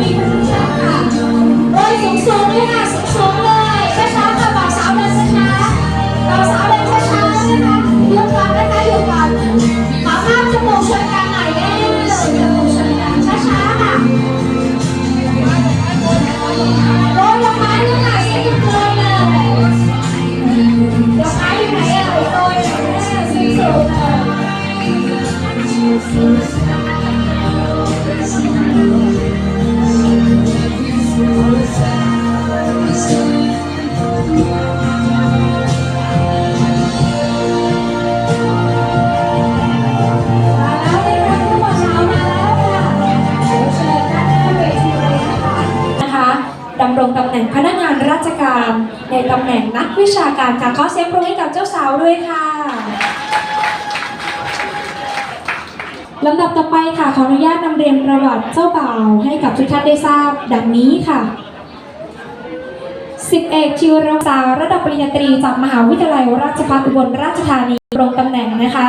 มีคุณลุงโอ้สูงสูด้วยค่ะสูงสูเลยช้าช้าบ่าวสาวเดินช้าบ่าวสาวเดินช้าช้านะคะยกก่อนนะคะยกก่อนขอภาพจมูกชนกันหนได้เลยจมูกชนกัช้าช้ค่ะโอ้ยกม้ยกไหล่ให้ทุกคเลยยกม้อยู่ไหอะโอ้ยสูงสูงเดำรงตำแหน่งพนักงานราชการ ในตำแหน่งนักวิชาการค่ะขอเสียงปรบมือให้กับเจ้าสาวด้วยค่ะลำดับต่อไปค่ะขออนุญาตนำเรียนประวัติเจ้าบ่าวให้กับทุกท่านได้ทราบ ดังนี้ค่ะสิบเอกชิวรสาวระดับปริญญาตรีจากมหาวิทยาลัยราชภัฏอุบลราชธานีตรงตำแหน่งนะคะ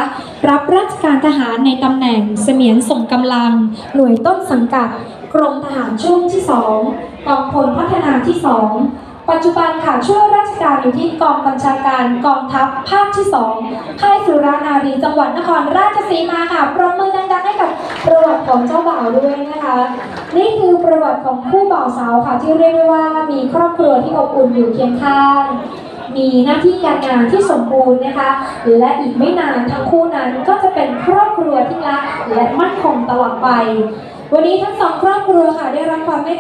รับราชการทหารในตำแหน่งเสมียนส่งกำลัง หน่วยต้นสังกัด กรมทหารช่วงที่ 2 กองพลพัฒนาที่ 2 ปัจจุบันค่ะช่วยราชการอยู่ที่กองบัญชาการกองทัพภาคที่2ค่ายสุรานารีจังหวัดนครราชสีมาค่ะปรบมือดังๆให้กับประวัติของเจ้าบ่าวด้วยนะคะ นี่คือประวัติของคู่บ่าวสาวค่ะที่เรียกได้ว่ามีครอบครัวที่อบอุ่นอยู่เคียงข้างมีหน้าที่การงานที่สมบูรณ์นะคะ และอีกไม่นานทั้งคู่นั้นก็จะเป็นครอบครัวที่รักและมั่นคงตลอดไป วันนี้ทั้งสองครอบครัวค่ะได้รับความเมตตา